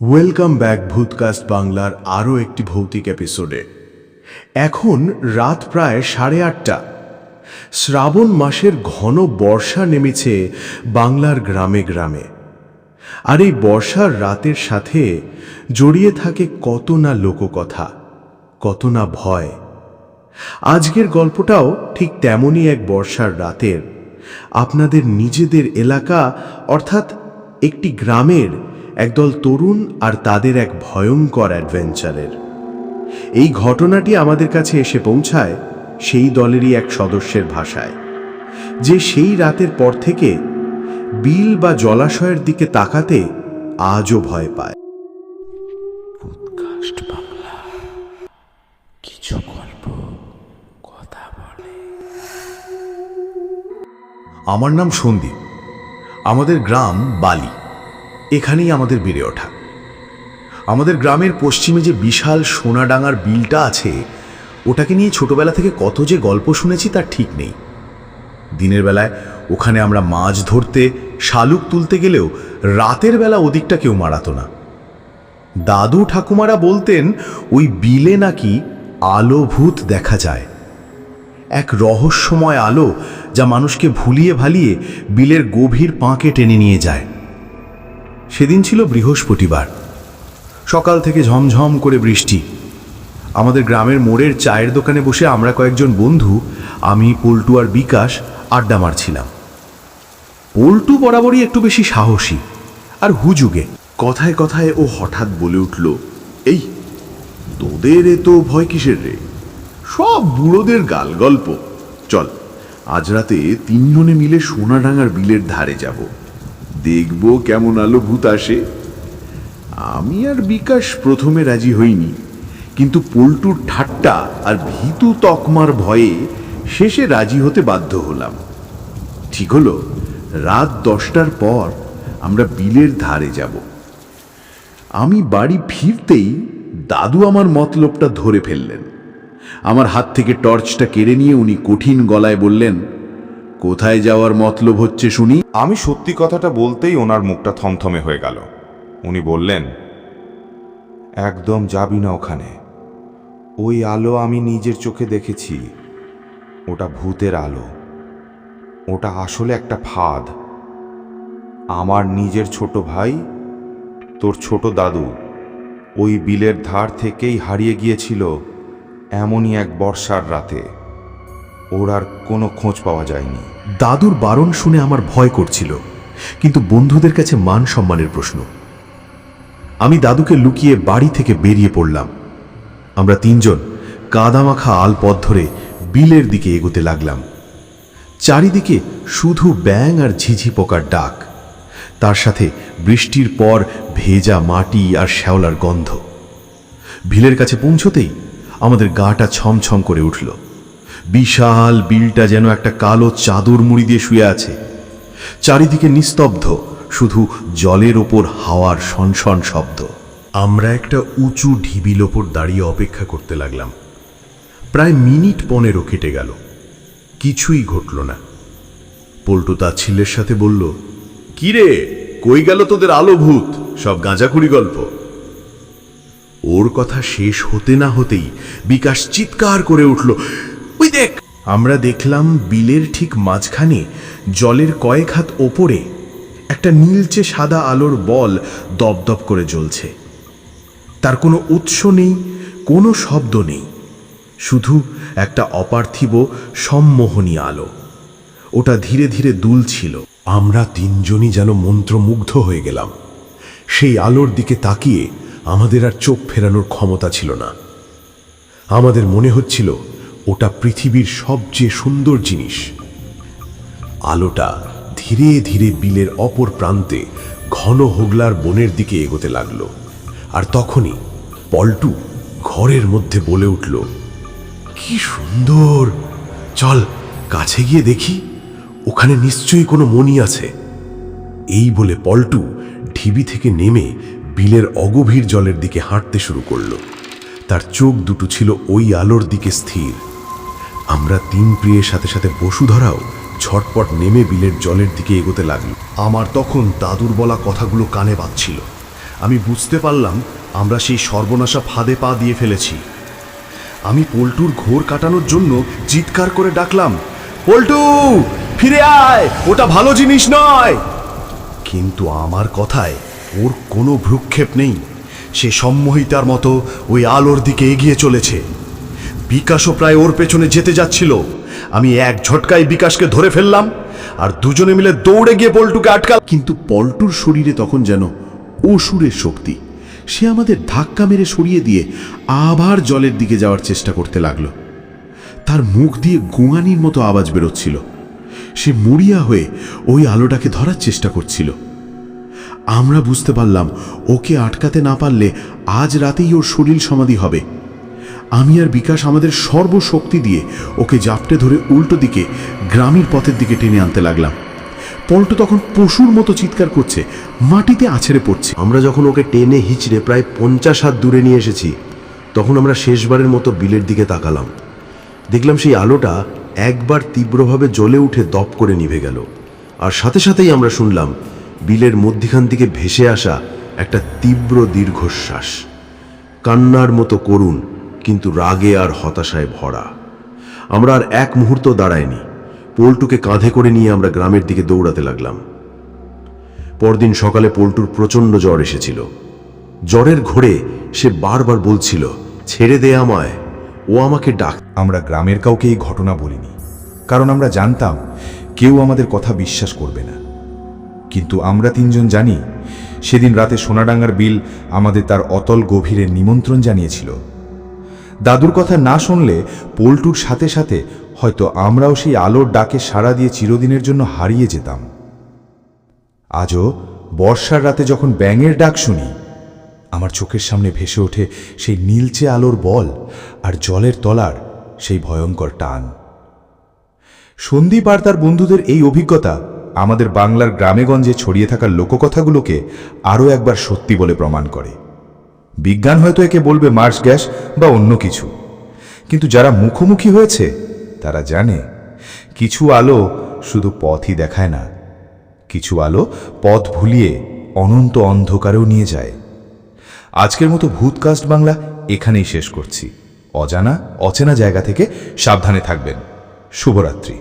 Welcome back Bhootcast বাংলার আরও একটি ভৌতিক এপিসোডে এখন রাত প্রায় সাড়ে আটটা। শ্রাবণ মাসের ঘন বর্ষা নেমেছে বাংলার গ্রামে গ্রামে। আর এই বর্ষার রাতের সাথে জড়িয়ে থাকে কত না লোককথা, কত না ভয়। আজকের গল্পটাও ঠিক তেমনই এক বর্ষার রাতের। আপনাদের নিজেদের এলাকা, অর্থাৎ একটি গ্রামের একদল তরুণ আর তাদের এক ভয়ঙ্কর অ্যাডভেঞ্চারের। এই ঘটনাটি আমাদের কাছে এসে পৌঁছায় সেই দলেরই এক সদস্যের ভাষায় যে সেই রাতের পর থেকে বিল বা জলাশয়ের দিকে তাকাতে আজও ভয় পায়। কিছু গল্প কথা বলে। আমার নাম সন্দীপ। আমাদের গ্রাম বালি। এখানেই আমাদের বেড়ে ওঠা। আমাদের গ্রামের পশ্চিমে যে বিশাল সোনাডাঙ্গার বিলটা আছে, ওটাকে নিয়ে ছোটবেলা থেকে কত যে গল্প শুনেছি তার ঠিক নেই। দিনের বেলায় ওখানে আমরা মাছ ধরতে, শালুক তুলতে গেলেও রাতের বেলা ওদিকটা কেউ মারাতো না। দাদু ঠাকুমারা বলতেন, ওই বিলে নাকি আলো ভূত দেখা যায়। এক রহস্যময় আলো যা মানুষকে ভুলিয়ে ভালিয়ে বিলের গভীর পাঁকে টেনে নিয়ে যায়। সেদিন ছিল বৃহস্পতিবার। সকাল থেকে ঝমঝম করে বৃষ্টি। আমাদের গ্রামের মোড়ের চায়ের দোকানে বসে আমরা কয়েকজন বন্ধু, আমি, পল্টু আর বিকাশ, আড্ডা মারছিলাম। পল্টু বরাবরই একটু বেশি সাহসী আর হুজুগে। কথায় কথায় ও হঠাৎ বলে উঠল, এই, তোদের এ তো ভয় কিসের রে? সব বুড়োদের গাল গল্প চল, আজ রাতে তিনজনে মিলে সোনাডাঙ্গার বিলের ধারে যাব। দেখব কেমন আলো ভূত আসে। আমি আর বিকাশ প্রথমে রাজি হইনি, কিন্তু পল্টুর ঠাট্টা আর ভীতু তকমার ভয়ে শেষে রাজি হতে বাধ্য হলাম। ঠিক হলো, রাত দশটার পর আমরা বিলের ধারে যাব। আমি বাড়ি ফিরতেই দাদু আমার মতলবটা ধরে ফেললেন। আমার হাত থেকে টর্চটা কেড়ে নিয়ে উনি কঠিন গলায় বললেন কোথায় যাওয়ার মতলব হচ্ছে শুনি? আমি সত্যি কথাটা বলতেই ওনার মুখটা থমথমে হয়ে গেল। উনি বললেন, একদম যাবি না ওখানে। ওই আলো আমি নিজের চোখে দেখেছি। ওটা ভূতের আলো। ওটা আসলে একটা ফাঁদ। আমার নিজের ছোট ভাই, তোর ছোট দাদু, ওই বিলের ধার থেকেই হারিয়ে গিয়েছিল এমনই এক বর্ষার রাতে। ওর আর কোনো খোঁজ পাওয়া যায়নি। দাদুর বারণ শুনে আমার ভয় করছিল, কিন্তু বন্ধুদের কাছে মান সম্মানের প্রশ্ন। আমি দাদুকে লুকিয়ে বাড়ি থেকে বেরিয়ে পড়লাম। আমরা তিনজন কাদামাখা আল পথ ধরে বিলের দিকে এগোতে লাগলাম। চারিদিকে শুধু ব্যাং আর ঝিঝি পোকার ডাক, তার সাথে বৃষ্টির পর ভেজা মাটি আর শ্যাওলার গন্ধ। ভিলের কাছে পৌঁছতেই আমাদের গাটা ছমছম করে উঠল। বিশাল বিলটা যেন একটা কালো চাদর মুড়ি দিয়ে শুয়ে আছে। চারিদিকে নিস্তব্ধ, শুধু জলের ওপর হাওয়ার সনসন শব্দ। আমরা একটা উঁচু ঢিবিল ওপর দাঁড়িয়ে অপেক্ষা করতে লাগলাম। প্রায় মিনিট পনেরো কেটে গেল। কিছুই ঘটল না। পল্টু তার ছিলের সাথে বলল কিরে কই গেল তোদের আলো ভূত সব গাঁজাখুরি গল্প? ওর কথা শেষ হতে না হতেই বিকাশ চিৎকার করে উঠল দেখ। আমরা দেখলাম বিলের ঠিক মাঝখানে জলের কয়েক হাত ওপরে একটা নীলচে সাদা আলোর বল দপদপ করে জ্বলছে। তার কোনো উৎস নেই, কোনো শব্দ নেই, শুধু একটা অপার্থিব সম্মোহনী আলো। ওটা ধীরে ধীরে দুলছিল। আমরা তিনজনই যেন মন্ত্রমুগ্ধ হয়ে গেলাম। সেই আলোর দিকে তাকিয়ে আমাদের আর চোখ ফেরানোর ক্ষমতা ছিল না। আমাদের মনে হচ্ছিল ওটা পৃথিবীর সবচেয়ে সুন্দর জিনিস। আলোটা ধীরে ধীরে বিলের অপর প্রান্তে ঘন হোগলার বনের দিকে এগোতে লাগল। আর তখনই পল্টু ঘরের মধ্যে বলে উঠল, কি সুন্দর! চল কাছে গিয়ে দেখি, ওখানে নিশ্চয়ই কোনো মণি আছে। এই বলে পল্টু ঢিবি থেকে নেমে বিলের অগভীর জলের দিকে হাঁটতে শুরু করল। তার চোখ দুটো ছিল ওই আলোর দিকে স্থির। আমরা তিন প্রিয়ের সাথে সাথে বসুধরাও ঝটপট নেমে বিলের জলের দিকে এগোতে লাগল। আমার তখন দাদুর বলা কথাগুলো কানে বাজছিল। আমি বুঝতে পারলাম আমরা সেই সর্বনাশা ফাঁদে পা দিয়ে ফেলেছি। আমি পল্টুর ঘোর কাটানোর জন্য চিৎকার করে ডাকলাম, পল্টু, ফিরে আয়, ওটা ভালো জিনিস নয়! কিন্তু আমার কথায় ওর কোনো ভ্রুক্ষেপ নেই। সে সম্মোহিতার মতো ওই আলোর দিকে এগিয়ে চলেছে। বিকাশও প্রায় ওর পেছনে যেতে যাচ্ছিল। আমি এক ঝটকায় বিকাশকে ধরে ফেললাম আর দুজনে মিলে দৌড়ে গিয়ে পল্টুকে আটকাল কিন্তু পল্টুর শরীরে তখন যেন অসুরের শক্তি। সে আমাদের ধাক্কা মেরে সরিয়ে দিয়ে আবার জলের দিকে যাওয়ার চেষ্টা করতে লাগল। তার মুখ দিয়ে গুঙানির মতো আওয়াজ বেরোচ্ছিল। সে মরিয়া হয়ে ওই আলোটাকে ধরার চেষ্টা করছিল। আমরা বুঝতে পারলাম ওকে আটকাতে না পারলে আজ রাতেই ওর শরীর সমাধি হবে। আমি আর বিকাশ আমাদের সর্বশক্তি দিয়ে ওকে জাপটে ধরে উল্টো দিকে গ্রামের পথের দিকে টেনে আনতে লাগলাম। পল্টু তখন পশুর মতো চিৎকার করছে, মাটিতে আছড়ে পড়ছে। আমরা যখন ওকে টেনে হিচড়ে প্রায় পঞ্চাশ হাত দূরে নিয়ে এসেছি, তখন আমরা শেষবারের মতো বিলের দিকে তাকালাম। দেখলাম সেই আলোটা একবার তীব্রভাবে জ্বলে উঠে দপ করে নিভে গেল। আর সাথে সাথেই আমরা শুনলাম, বিলের মধ্যিখান থেকে ভেসে আসা একটা তীব্র দীর্ঘশ্বাস। কান্নার মতো করুণ কিন্তু রাগে আর হতাশায় ভরা। আমরা আর এক মুহূর্ত দাঁড়ায়নি পল্টুকে কাঁধে করে নিয়ে আমরা গ্রামের দিকে দৌড়াতে লাগলাম। পরদিন সকালে পল্টুর প্রচণ্ড জ্বর এসেছিল। জ্বরের ঘোরে সে বারবার বলছিল, ছেড়ে দে আমায়। ও আমাকে ডাক আমরা গ্রামের কাউকে এই ঘটনা বলিনি, কারণ আমরা জানতাম কেউ আমাদের কথা বিশ্বাস করবে না। কিন্তু আমরা তিনজন জানি, সেদিন রাতে সোনাডাঙ্গার বিল আমাদের তার অতল গভীরে নিমন্ত্রণ জানিয়েছিল। দাদুর কথা না শুনলে পল্টুর সাথে সাথে হয়তো আমরাও সেই আলোর ডাকে সাড়া দিয়ে চিরদিনের জন্য হারিয়ে যেতাম। আজও বর্ষার রাতে যখন ব্যাঙের ডাক শুনি, আমার চোখের সামনে ভেসে ওঠে সেই নীলচে আলোর বল আর জলের তলার সেই ভয়ঙ্কর টান। সন্দীপ আর তার বন্ধুদের এই অভিজ্ঞতা আমাদের বাংলার গ্রামেগঞ্জে ছড়িয়ে থাকা লোককথাগুলোকে আরও একবার সত্যি বলে প্রমাণ করে। বিজ্ঞান হয়তো একে বলবে মার্স গ্যাস বা অন্য কিছু। কিন্তু যারা মুখোমুখি হয়েছে, তারা জানে, কিছু আলো শুধু পথই দেখায় না। কিছু আলো পথ ভুলিয়ে অনন্ত অন্ধকারেও নিয়ে যায়। আজকের মতো ভূতকাস্ট বাংলা এখানেই শেষ করছি। অজানা, অচেনা জায়গা থেকে সাবধানে থাকবেন। শুভরাত্রি।